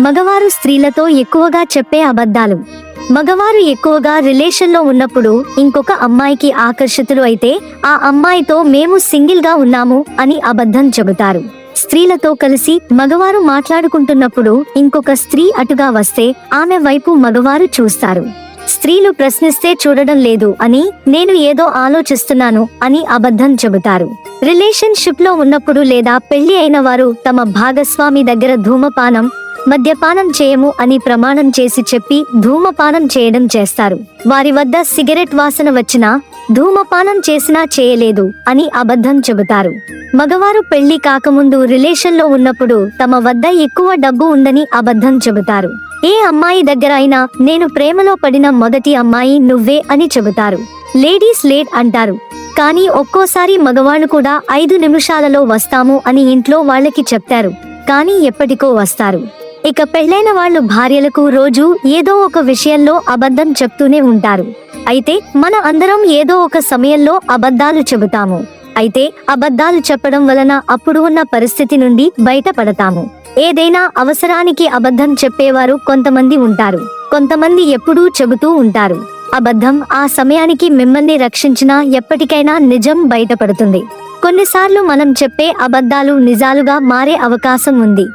మగవారు స్త్రీలతో ఎక్కువగా చెప్పే అబద్ధాలు. మగవారు ఎక్కువగా రిలేషన్లో ఉన్నప్పుడు ఇంకొక అమ్మాయికి ఆకర్షితులు అయితే ఆ అమ్మాయితో మేము సింగిల్గా ఉన్నాము అని అబద్ధం చెబుతారు. స్త్రీలతో కలిసి మగవారు మాట్లాడుకుంటున్నప్పుడు ఇంకొక స్త్రీ అటుగా వస్తే ఆమె వైపు మగవారు చూస్తారు. స్త్రీలు ప్రశ్నిస్తే చూడడం లేదు అని నేను ఏదో ఆలోచిస్తున్నాను అని అబద్ధం చెబుతారు. రిలేషన్షిప్లో ఉన్నప్పుడు లేదా పెళ్ళి అయిన వారు తమ భాగస్వామి దగ్గర ధూమపానం మద్యపానం చేయము అని ప్రమాణం చేసి చెప్పి ధూమపానం చేయడం చేస్తారు. వారి వద్ద సిగరెట్ వాసన వచ్చినా ధూమపానం చేసినా చేయలేదు అని అబద్ధం చెబుతారు. మగవారు పెళ్ళి కాకముందు రిలేషన్లో ఉన్నప్పుడు తమ వద్ద ఎక్కువ డబ్బు ఉందని అబద్ధం చెబుతారు. ఏ అమ్మాయి దగ్గర అయినా నేను ప్రేమలో పడిన మొదటి అమ్మాయి నువ్వే అని చెబుతారు. లేడీస్ లేట్ అంటారు. కానీ ఒక్కోసారి మగవాళ్ళు కూడా ఐదు నిమిషాలలో వస్తాము అని ఇంట్లో వాళ్ళకి చెప్తారు. కానీ ఎప్పటికో వస్తారు. ఇక పెళ్ళైన వాళ్ళు భార్యలకు రోజు ఏదో ఒక విషయంలో అబద్ధం చెప్తూనే ఉంటారు. అయితే మన అందరం ఏదో ఒక సమయంలో అబద్ధాలు చెబుతాము. అయితే అబద్ధాలు చెప్పడం వలన అప్పుడు ఉన్న పరిస్థితి నుండి బయటపడతాము. ఏదైనా అవసరానికి అబద్ధం చెప్పేవారు కొంతమంది ఉంటారు. కొంతమంది ఎప్పుడూ చెబుతూ ఉంటారు. అబద్ధం ఆ సమయానికి మిమ్మల్ని రక్షించినా ఎప్పటికైనా నిజం బయటపడుతుంది. కొన్నిసార్లు మనం చెప్పే అబద్ధాలు నిజాలుగా మారే అవకాశం ఉంది.